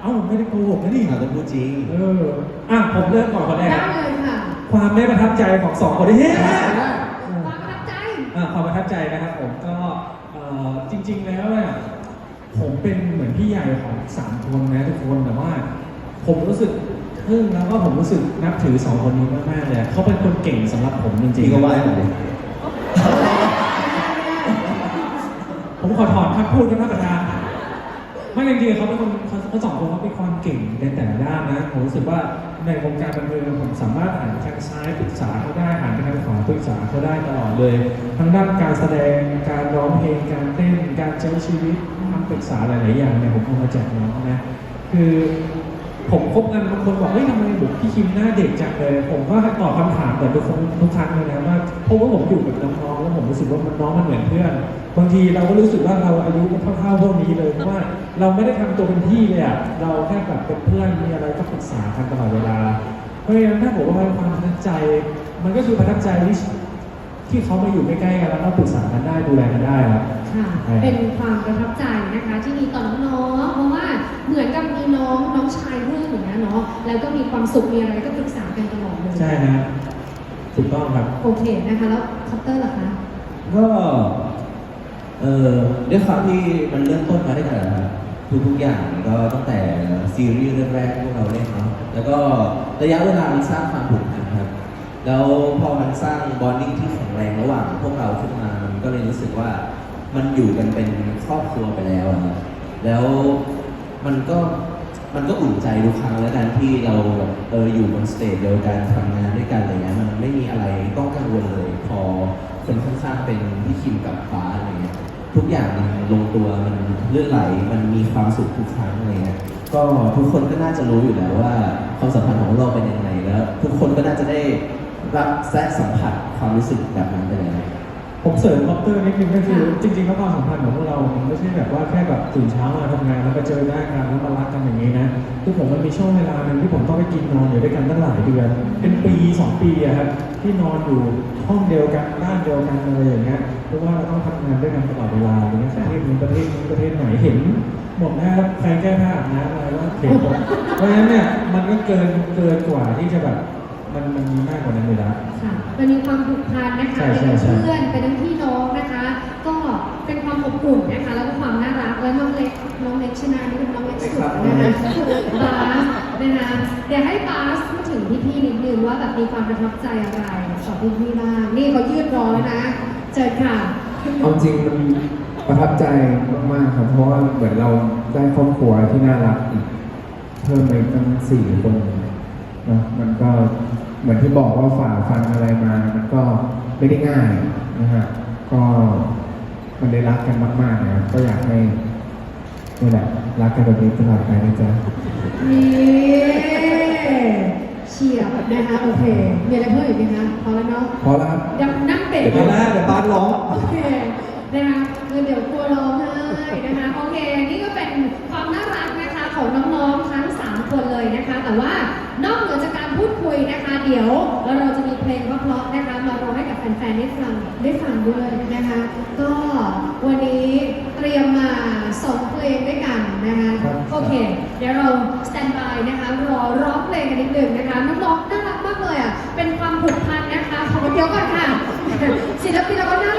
เอ้าผมไม่ได้โกหกนะนี่เราต้องพูดจริง เอออะผมเริ่มก่อนคนแรกได้เลยค่ะความไม่ประทับใจของสองคนนี้เฮ้ยความประทับใจอะความประทับใจนะครับผมก็เอ่อจริง ๆ แล้วเนี่ยผมเป็นเหมือนพี่ใหญ่ของสามคนนะทุกคนแต่ว่า ผมรู้สึกทึ่งแล้วก็ผมรู้สึกนับถือสองคนนี้มากๆเลยเขาเป็นคนเก่งสำหรับผมจริงจริงก็ว่าให้ผมดิผมขอถอนคำพูดกันท่านประธาน ไม่จริงๆเขาเป็นคนเขาสองคนเขาเป็นความเก่งในแต่ละด้านนะผมรู้สึกว่าในวงการบันเทิงผมสามารถหันไปทางซ้ายปรึกษาเขาได้หันไปทางขวาปรึกษาเขาได้ตลอดเลย ทั้งด้านการแสดงการร้องเพลงการเต้นการใช้ชีวิตคำปรึกษาหลายๆอย่างเนี่ยผมเอามาจากน้องนะคือ ผมคบกันบางคนบอกเฮ้ยทำไมบุกพี่คิมหน้าเด็กจังเลย ผมก็ตอบคำถามแบบทุกคนทุกครั้งเลยนะว่าเพราะว่าผมอยู่กับน้องๆแล้วผมรู้สึกว่ามันน้องมันเหมือนเพื่อนบางทีเราก็รู้สึกว่าเราอายุเท่าๆพวกนี้เลยเพราะว่าเราไม่ได้ทำตัวเป็นพี่เลยอะเราแค่แบบเป็นเพื่อนมีอะไรก็ปรึกษากันตลอดเวลาเพราะฉะนั้นถ้าบอกว่าความประทับใจ มันก็คือประทับใจที่ที่เขามาอยู่ใกล้ๆกันแล้วก็ปรึกษากันได้ดูแลกันได้ครับค่ะใช่เป็นความประทับใจนะคะที่มีต่อน้อง มือนกับมีน้องน้องชายเพื่อนอย่างนี้ยเนาะแล้วก็มีความสุขมีอะไรก็ปรึกษากันตลอดเลยใช่นะถูกต้องครับ โอเคนะคะแล้วคอปเตอร์ล่ะคะก็เออด้วยความที่มันเริ่มต้นมาด้วยกันนะครับทุกๆอย่างก็ตั้งแต่ซีรีส์เรื่องแรกที่พวกเราเล่นเนาะแล้วก็ระยะเวลามันสร้างความผูกพันครับ แล้วพอมันสร้างบอนดิ้งที่แข็งแรงระหว่างพวกเราขึ้นมามันก็เลยรู้สึกว่ามันอยู่กันเป็นครอบครัวไปแล้วอะครับแล้ว มันก็มันก็อุ่นใจทุกครั้งแล้วกันที่เราแบบเอออยู่บนสเตจเดียวกันทำงานด้วยกันอะไรเงี้ยมันไม่มีอะไรต้องกังวลเลย พอคนข้างๆเป็นพี่คิมกับฟ้าอะไรเงี้ยทุกอย่างมันลงตัวมันเลื่อนไหลมันมีความสุขทุกครั้งอะไรเงี้ยก็ทุกคนก็น่าจะรู้อยู่แล้วว่าความสัมพันธ์ของเราเป็นยังไงแล้ว ทุกคนก็น่าจะได้รับแซะสัมผัสความรู้สึกแบบนั้นไปแล้วผมเสริมคอปเตอร์นิดนึงก็คือจริงๆแล้วความสัมพันธ์ของพวกเรามันไม่ ใช่แบบว่าแค่แบบตื่นเช้ามาทำงานแล้วก็เจอหน้ากันแล้วมารักกันอย่างนี้นะคือผมมันมีช่วงเวลาหนึ่งที่ผมต้องไปกินนอนอยู่ด้วยกันตั้งหลายเดือน เป็นปีสองปีอะครับที่นอนอยู่ห้องเดียวกันบ้านเดียวกันอะไรอย่างเงี้ยเพราะว่าเราต้องทำงานด้วยกันตลอดเวลาอย่างเงี้ยประเทศนี้ประเทศนี้ประเทศไหนเห็นหมดนะครับใครแก้ผ้าอาบน้ำอะไรว่าเห็นหมดเพราะฉะนั้นเนี่ยมันก็เกินเกินกว่าที่จะแบบ มันมันมีมากกว่านั้นอยู่แล้ว ค่ะมันมีความผูกพันนะคะ ใช่เป็นใช่ทั้งเพื่อน เป็นทั้งพี่น้องนะคะ ก็เป็นความอบอุ่นนะคะ แล้วก็ความน่ารัก แล้วน้องเล็ก น้องเล็กชนะนี่เป็นน้องเล็กสุดนะคะบาสนะคะเดี๋ยวให้บาสพูดถึงพี่ๆนิดนึงว่าแบบมีความประทับใจอะไรต่อพี่ๆบ้าง นี่เขายืดรอแล้วนะ เจอค่ะ เอาจริงมันประทับใจมากๆครับเพราะว่าเหมือนเราได้ครอบครัวที่น่ารักอีก เพิ่มไปตั้งสี่คนเนอะมันก็เห มือนที่บอกว่าฝ่าฟันอะไรมา มันก็ไม่ได้ง่ายนะฮะ ก็มันได้รักกันมากๆนะครับก็อยากให้นี่แหละรักกันแบบนี้ตลอดไปนะจ๊ะนี่เชียร์นะคะโอเค มีอะไรเพิ่มอีกไหมคะพอแล้วเนาะพอแล้วครับยังนั่งเป็ดเดี๋ยวนะเดี๋ยวบาสร้องโอเคนะคะเงินเดี๋ยวกลัวร้องไห้นะคะโอเค นี่ก็เป็นความน่ารักนะคะของน้องๆทั้ง 3 คนเลยนะคะ แต่ว่า นะคะ เดี๋ยวเราจะมีเพลงเพราะๆนะคะมาร้องให้กับแฟนๆได้ฟังได้ฟังด้วยนะคะ ก็วันนี้เตรียมมาสองเพลงด้วยกันนะคะครับโอเค เดี๋ยวเราสแตนบายนะคะรอร้องเพลงกันนิดหนึ่งนะคะน้องๆน่ารักมากเลยอะเป็นความผูกพันนะคะของเดี๋ยวก่อนค่ะศิลปินเราก็น่ารัก